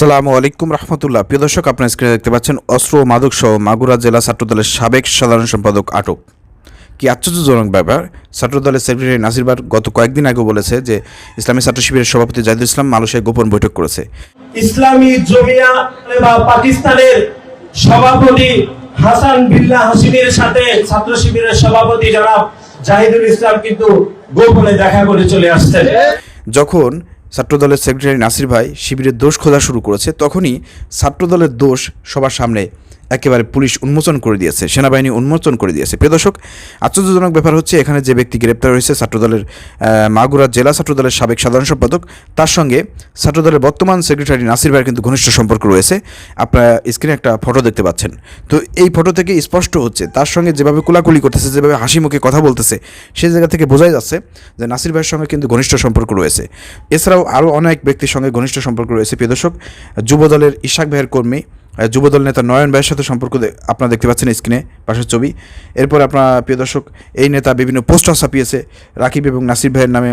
আসসালামু আলাইকুম রহমতুল্লাহ। প্রিয় দর্শক আপনার স্ক্রিনে দেখতে পাচ্ছেন অস্ত্র ও মাদক সহ মাগুরা জেলা ছাত্রদলের সাবেক সাধারণ সম্পাদক আটক। কি আশ্চর্যজনক ব্যাপার ছাত্রদলের সেক্রেটারি নাসিরবার গত কয়েকদিন আগে বলেছে যে ইসলামী ছাত্র শিবিরের সভাপতি জাহিদুল ইসলাম মালয়েশিয়ায় গোপন বৈঠক করেছে। ইসলামী জমিয়া বা পাকিস্তানের সভাপতি হাসান বিল্লাহ হাসিমের সাথে ছাত্র শিবিরের সভাপতি জনাব জাহিদুল ইসলাম কিন্তু গোপনে দেখা করে চলে আসছেন। যখন ছাত্রদলের সেক্রেটারি নাসির ভাই শিবিরের দোষ খোঁজা শুরু করেছে তখনই ছাত্রদলের দোষ সবার সামনে একেবারে পুলিশ উন্মোচন করে দিয়েছে, সেনাবাহিনী উন্মোচন করে দিয়েছে। প্রিয় দর্শক, আশ্চর্যজনক ব্যাপার হচ্ছে এখানে যে ব্যক্তি গ্রেপ্তার হয়েছে ছাত্রদলের মাগুরা জেলা ছাত্রদলের সাবেক সাধারণ সম্পাদক, তার সঙ্গে ছাত্রদলের বর্তমান সেক্রেটারি নাসির ভাইয়ের কিন্তু ঘনিষ্ঠ সম্পর্ক রয়েছে। আপনারা স্ক্রিনে একটা ফটো দেখতে পাচ্ছেন। তো এই ফটো থেকে স্পষ্ট হচ্ছে, তার সঙ্গে যেভাবে কোলাকুলি করতেছে, যেভাবে হাসি মুখে কথা বলতেছে সেই জায়গা থেকে বোঝাই যাচ্ছে যে নাসির ভাইয়ের সঙ্গে কিন্তু ঘনিষ্ঠ সম্পর্ক রয়েছে। এছাড়াও আরও অনেক ব্যক্তির সঙ্গে ঘনিষ্ঠ সম্পর্ক রয়েছে। প্রিয় দর্শক, যুবদলের ইশাক ভাইয়ের কর্মী যুবদল নেতা নয়ন ভাইয়ের সাথে সম্পর্ক আপনারা দেখতে পাচ্ছেন স্ক্রিনে পাশের ছবি। এরপর আপনার, প্রিয় দর্শক, এই নেতা বিভিন্ন পোস্টার ছাপিয়েছে। রাকিব এবং নাসির ভাইয়ের নামে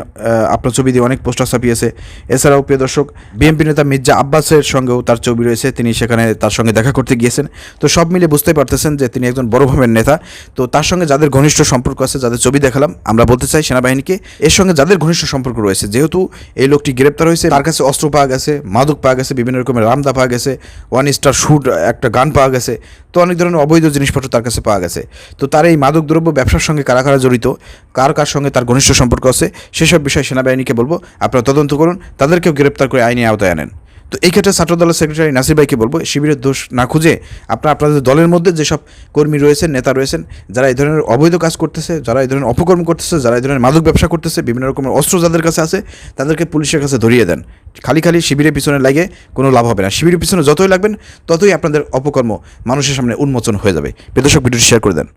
আপনার ছবি দিয়ে অনেক পোস্টার ছাপিয়েছে। এছাড়াও, প্রিয় দর্শক, বিএনপি নেতা মির্জা আব্বাসের সঙ্গেও তার ছবি রয়েছে। তিনি সেখানে তার সঙ্গে দেখা করতে গিয়েছেন। তো সব মিলে বুঝতে পারতেছেন যে তিনি একজন বড় ভাবের নেতা। তো তার সঙ্গে যাদের ঘনিষ্ঠ সম্পর্ক আছে, যাদের ছবি দেখালাম, আমরা বলতে চাই সেনাবাহিনীকে, এর সঙ্গে যাদের ঘনিষ্ঠ সম্পর্ক রয়েছে, যেহেতু এই লোকটি গ্রেপ্তার হয়েছে, তার কাছে অস্ত্র পাওয়া গেছে, মাদক পাওয়া গেছে, বিভিন্ন রকমের রামদা পাওয়া গেছে, ওয়ান স্টার শুট একটা গান পাওয়া গেছে। তো অনেক ধরনের অবৈধ জিনিসপত্র তার কাছে পাওয়া গেছে। তো তার এই মাদকদ্রব্য ব্যবসার সঙ্গে কারা কারা জড়িত? কার কার সঙ্গে তার ঘনিষ্ঠ সম্পর্ক আছে? সেসব বিষয়ে সেনাবাহিনীকে বলব। আপনারা তদন্ত করুন। তাদেরকেও গ্রেপ্তার করে আইনি আওতায় আনেন। তো এই ক্ষেত্রে ছাত্র দলের সেক্রেটারি নাসির ভাইকে বলব শিবিরের দোষ না খুঁজে আপনারা, আপনাদের দলের মধ্যে যেসব কর্মী রয়েছেন, নেতা রয়েছেন, যারা এই ধরনের অবৈধ কাজ করতেছে, যারা এই ধরনের অপকর্ম করতেছে, যারা এই ধরনের মাদক ব্যবসা করতেছে, বিভিন্ন রকমের অস্ত্র যাদের কাছে আছে, তাদেরকে পুলিশের কাছে ধরিয়ে দেন। খালি খালি শিবিরের পিছনে লাগে কোনো লাভ হবে না। শিবিরের পিছনে যতই লাগবেন, ততই আপনাদের অপকর্ম মানুষের সামনে উন্মোচন হয়ে যাবে। প্রদর্শক ভিডিওটি শেয়ার করে দেন।